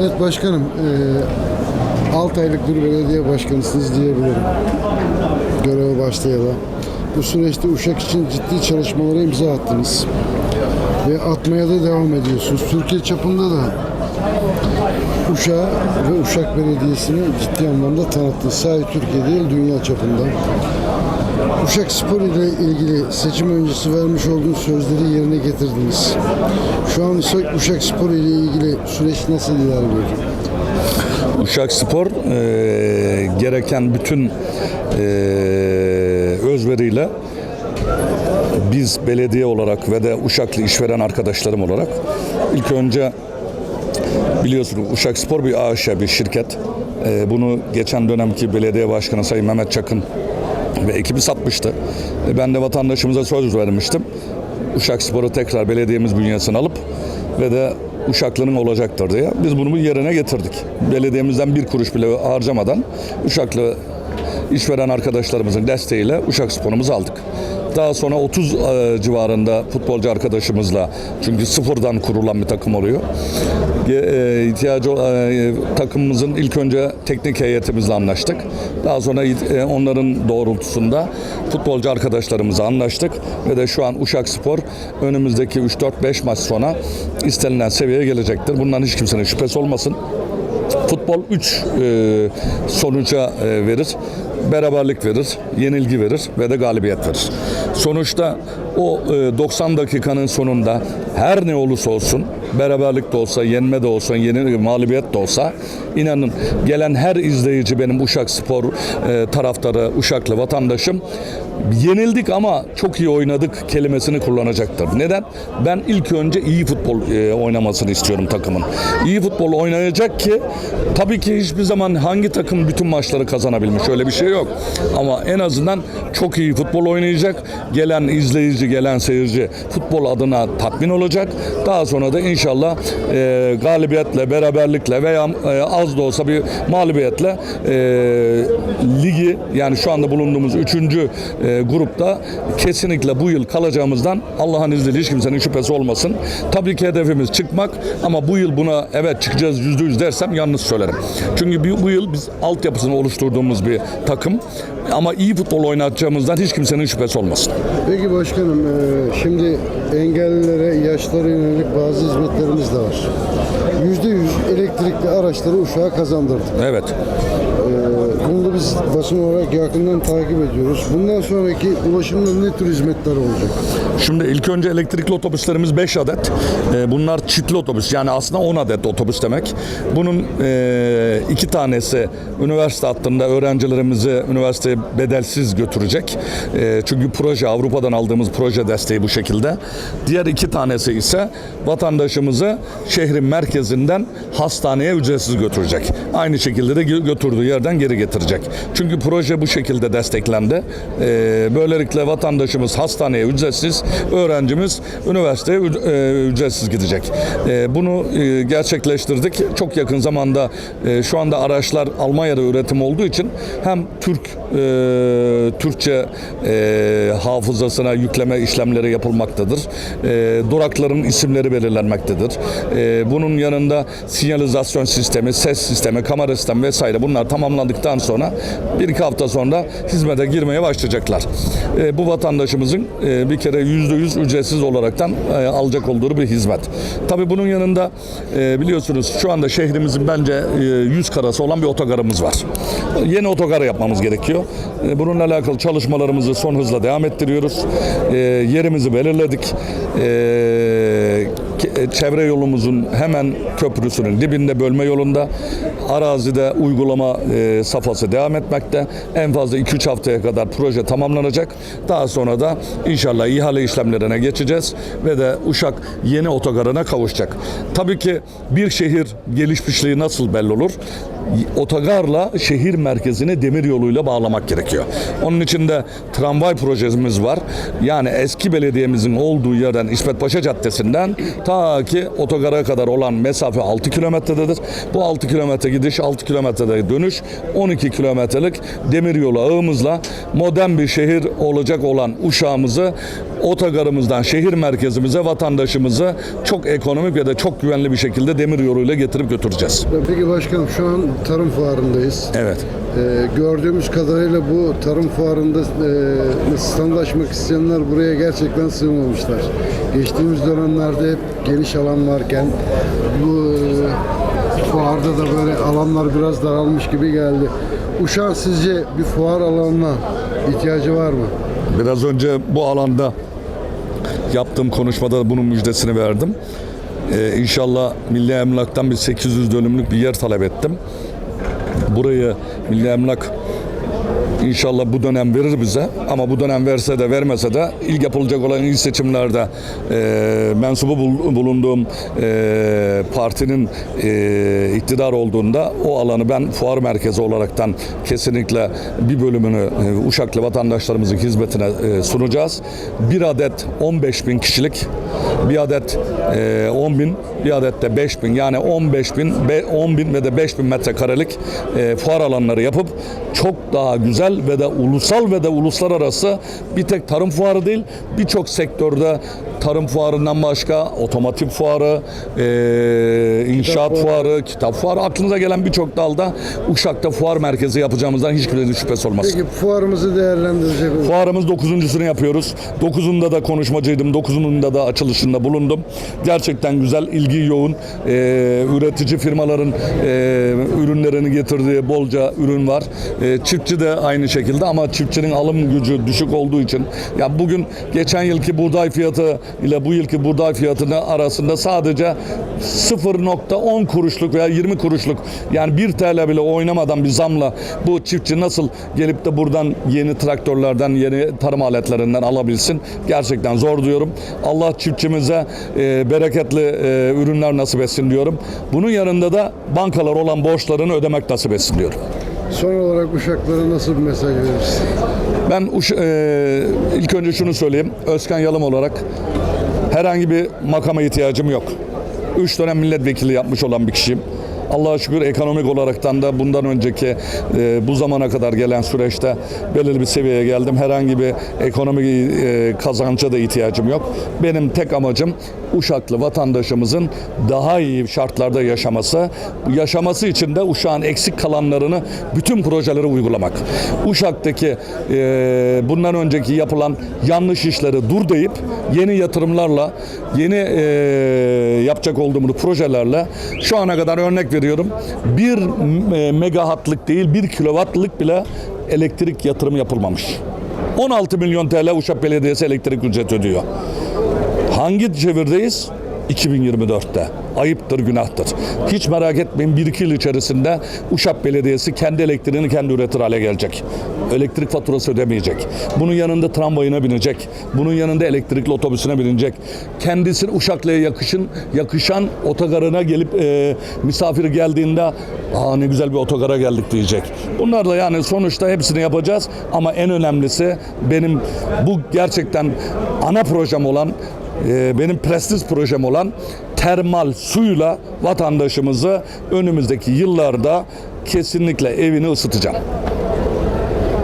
Evet başkanım, e, 6 aylık bir belediye başkanısınız diyebilirim. Göreve başlayalı. Bu süreçte Uşak için ciddi çalışmalara imza attınız. Ve atmaya da devam ediyorsunuz. Türkiye çapında da Uşak ve Uşak Belediyesi'ni ciddi anlamda tanıttınız. Sadece Türkiye değil, dünya çapında. Uşak Spor ile ilgili seçim öncesi vermiş olduğunuz sözleri yerine getirdiniz. Şu an Uşak Spor ile ilgili süreç nasıl ilerliyor? Uşak Spor e, gereken bütün e, özveriyle biz belediye olarak ve de Uşaklı işveren arkadaşlarım olarak ilk önce biliyorsunuz Uşak Spor bir AŞ bir şirket. E, bunu geçen dönemki belediye başkanı Sayın Mehmet Çakın ve ekibi satmıştı. E, ben de vatandaşımıza söz vermiştim. Uşak Spor'u tekrar belediyemiz bünyesine alıp ve de Uşaklı'nın olacaktır diye. Biz bunu yerine getirdik. Belediyemizden bir kuruş bile harcamadan Uşaklı işveren arkadaşlarımızın desteğiyle Uşak Spor'umuzu aldık. Daha sonra 30 e, civarında futbolcu arkadaşımızla çünkü sıfırdan kurulan bir takım oluyor. E, ihtiyacı e, takımımızın ilk önce teknik heyetimizle anlaştık. Daha sonra e, onların doğrultusunda futbolcu arkadaşlarımızla anlaştık ve de şu an Uşak Spor önümüzdeki 3-4-5 maç sonra istenilen seviyeye gelecektir. Bundan hiç kimsenin şüphesi olmasın. Futbol 3 sonuca e, verir. Beraberlik verir, yenilgi verir ve de galibiyet verir. Sonuçta o e, 90 dakikanın sonunda her ne olursa olsun, beraberlik de olsa, yenme de olsa, yeni mağlubiyet de olsa inanın gelen her izleyici benim Uşak Spor e, taraftarı, Uşaklı vatandaşım yenildik ama çok iyi oynadık kelimesini kullanacaktır. Neden? Ben ilk önce iyi futbol e, oynamasını istiyorum takımın. İyi futbol oynayacak ki tabii ki hiçbir zaman hangi takım bütün maçları kazanabilmiş öyle bir şey yok. Ama en azından çok iyi futbol oynayacak. Gelen izleyici, gelen seyirci futbol adına tatmin olacak. Daha sonra da inşallah e, galibiyetle, beraberlikle veya e, az da olsa bir mağlubiyetle e, ligi yani şu anda bulunduğumuz üçüncü e, grupta kesinlikle bu yıl kalacağımızdan Allah'ın izniyle hiç kimsenin şüphesi olmasın. Tabii ki hedefimiz çıkmak ama bu yıl buna evet çıkacağız yüzde yüz dersem yanlış söylerim. Çünkü bu, yıl biz altyapısını oluşturduğumuz bir takım ama iyi futbol oynatacağımızdan hiç kimsenin şüphesi olmasın. Peki başkanım, e, şimdi engellilere, yaşlara yönelik bazı hizmetlerimiz de var. %100 elektrikli araçları Uşak'a kazandırdık. Evet. Biz basın olarak yakından takip ediyoruz. Bundan sonraki ulaşımda ne tür hizmetler olacak? Şimdi ilk önce elektrikli otobüslerimiz 5 adet. Ee, bunlar çiftli otobüs yani aslında 10 adet otobüs demek. Bunun e, iki tanesi üniversite hattında öğrencilerimizi üniversiteye bedelsiz götürecek. E, çünkü proje Avrupa'dan aldığımız proje desteği bu şekilde. Diğer iki tanesi ise vatandaşımızı şehrin merkezinden hastaneye ücretsiz götürecek. Aynı şekilde de gö- götürdüğü yerden geri getirecek. Çünkü proje bu şekilde desteklendi. E, böylelikle vatandaşımız hastaneye ücretsiz, öğrencimiz üniversiteye e, ücretsiz gidecek. E, bunu e, gerçekleştirdik. Çok yakın zamanda e, şu anda araçlar Almanya'da üretim olduğu için hem Türk e, Türkçe hafızasına yükleme işlemleri yapılmaktadır. E, durakların isimleri belirlenmektedir. Bunun yanında sinyalizasyon sistemi, ses sistemi, kamera sistemi vesaire bunlar tamamlandıktan sonra bir iki hafta sonra hizmete girmeye başlayacaklar. E, bu vatandaşımızın e, bir kere yüzde yüz ücretsiz olaraktan e, alacak olduğu bir hizmet. Tabii bunun yanında e, biliyorsunuz şu anda şehrimizin bence e, yüz karası olan bir otogarımız var. Yeni otogar yapmamız gerekiyor. E, bununla alakalı çalışmalarımızı son hızla devam ettiriyoruz. E, yerimizi belirledik. E, çevre yolumuzun hemen köprüsünün dibinde bölme yolunda arazide uygulama e, safhası devam etmekte. En fazla 2-3 haftaya kadar proje tamamlanacak. Daha sonra da inşallah ihale işlemlerine geçeceğiz ve de Uşak yeni otogarına kavuşacak. Tabii ki bir şehir gelişmişliği nasıl belli olur? Otogarla şehir merkezini demir yoluyla bağlamak gerekiyor. Onun için de tramvay projemiz var. Yani eski belediyemizin olduğu yerden İsmet Paşa Caddesi'nden Ta ki otogara kadar olan mesafe 6 kilometrededir. Bu 6 kilometre gidiş, 6 kilometrede dönüş, 12 kilometrelik demiryolu ağımızla modern bir şehir olacak olan Uşağımızı otogarımızdan şehir merkezimize vatandaşımızı çok ekonomik ve de çok güvenli bir şekilde demir yoluyla getirip götüreceğiz. Peki başkanım şu an tarım fuarındayız. Evet. Ee, gördüğümüz kadarıyla bu tarım fuarında e, standlaşmak isteyenler buraya gerçekten sığmamışlar. Geçtiğimiz dönemlerde hep geniş alan varken bu e, fuarda da böyle alanlar biraz daralmış gibi geldi. Uşak sizce bir fuar alanına ihtiyacı var mı? Biraz önce bu alanda yaptığım konuşmada bunun müjdesini verdim. Ee, inşallah Milli Emlak'tan bir 800 dönümlük bir yer talep ettim. Burayı Milli Emlak İnşallah bu dönem verir bize ama bu dönem verse de vermese de ilk yapılacak olan il seçimlerde e, mensubu bul- bulunduğum e, partinin e, iktidar olduğunda o alanı ben fuar merkezi olaraktan kesinlikle bir bölümünü e, Uşaklı vatandaşlarımızın hizmetine e, sunacağız. Bir adet 15 bin kişilik, bir adet e, 10 bin, bir adet de 5 bin yani 15 bin, be- 10 bin ve de 5 bin metrekarelik e, fuar alanları yapıp çok daha güzel ve de ulusal ve de uluslararası bir tek tarım fuarı değil birçok sektörde tarım fuarından başka otomotiv fuarı, e, inşaat Kitap fuarı, kitap fuarı aklınıza gelen birçok dalda Uşak'ta fuar merkezi yapacağımızdan hiçbir şüphesi olmaz. Peki fuarımızı değerlendirecek olursak Fuarımız 9.sunu yapıyoruz. 9'unda da konuşmacıydım. 9'unda da açılışında bulundum. Gerçekten güzel, ilgi yoğun. Ee, üretici firmaların e, ürünlerini getirdiği bolca ürün var. Ee, çiftçi de aynı şekilde ama çiftçinin alım gücü düşük olduğu için ya bugün geçen yılki buğday fiyatı ile bu yılki buğday fiyatının arasında sadece 0.10 kuruşluk veya 20 kuruşluk yani 1 TL bile oynamadan bir zamla bu çiftçi nasıl gelip de buradan yeni traktörlerden, yeni tarım aletlerinden alabilsin? Gerçekten zor diyorum. Allah çiftçimize e, bereketli e, ürünler nasip etsin diyorum. Bunun yanında da bankalar olan borçlarını ödemek nasip etsin diyorum. son olarak uşaklara nasıl bir mesaj verirsin? Ben Uş- e, ilk önce şunu söyleyeyim. Özkan Yalım olarak herhangi bir makama ihtiyacım yok. Üç dönem milletvekili yapmış olan bir kişiyim. Allah'a şükür ekonomik olaraktan da bundan önceki e, bu zamana kadar gelen süreçte belirli bir seviyeye geldim. Herhangi bir ekonomik e, kazanca da ihtiyacım yok. Benim tek amacım Uşaklı vatandaşımızın daha iyi şartlarda yaşaması. Yaşaması için de Uşak'ın eksik kalanlarını bütün projeleri uygulamak. Uşak'taki e, bundan önceki yapılan yanlış işleri dur deyip yeni yatırımlarla, yeni e, yapacak olduğumuz projelerle şu ana kadar örnek veriyorum. Bir e, megahatlık değil, bir kilowattlık bile elektrik yatırım yapılmamış. 16 milyon TL Uşak Belediyesi elektrik ücreti ödüyor. Hangi çevirdeyiz? 2024'te. Ayıptır, günahtır. Hiç merak etmeyin bir iki yıl içerisinde Uşak Belediyesi kendi elektriğini kendi üretir hale gelecek. Elektrik faturası ödemeyecek. Bunun yanında tramvayına binecek. Bunun yanında elektrikli otobüsüne binecek. Kendisini Uşaklı'ya yakışın, yakışan otogarına gelip e, misafir geldiğinde aa ne güzel bir otogara geldik diyecek. Bunlar da yani sonuçta hepsini yapacağız ama en önemlisi benim bu gerçekten ana projem olan e, benim prestij projem olan termal suyla vatandaşımızı önümüzdeki yıllarda kesinlikle evini ısıtacağım.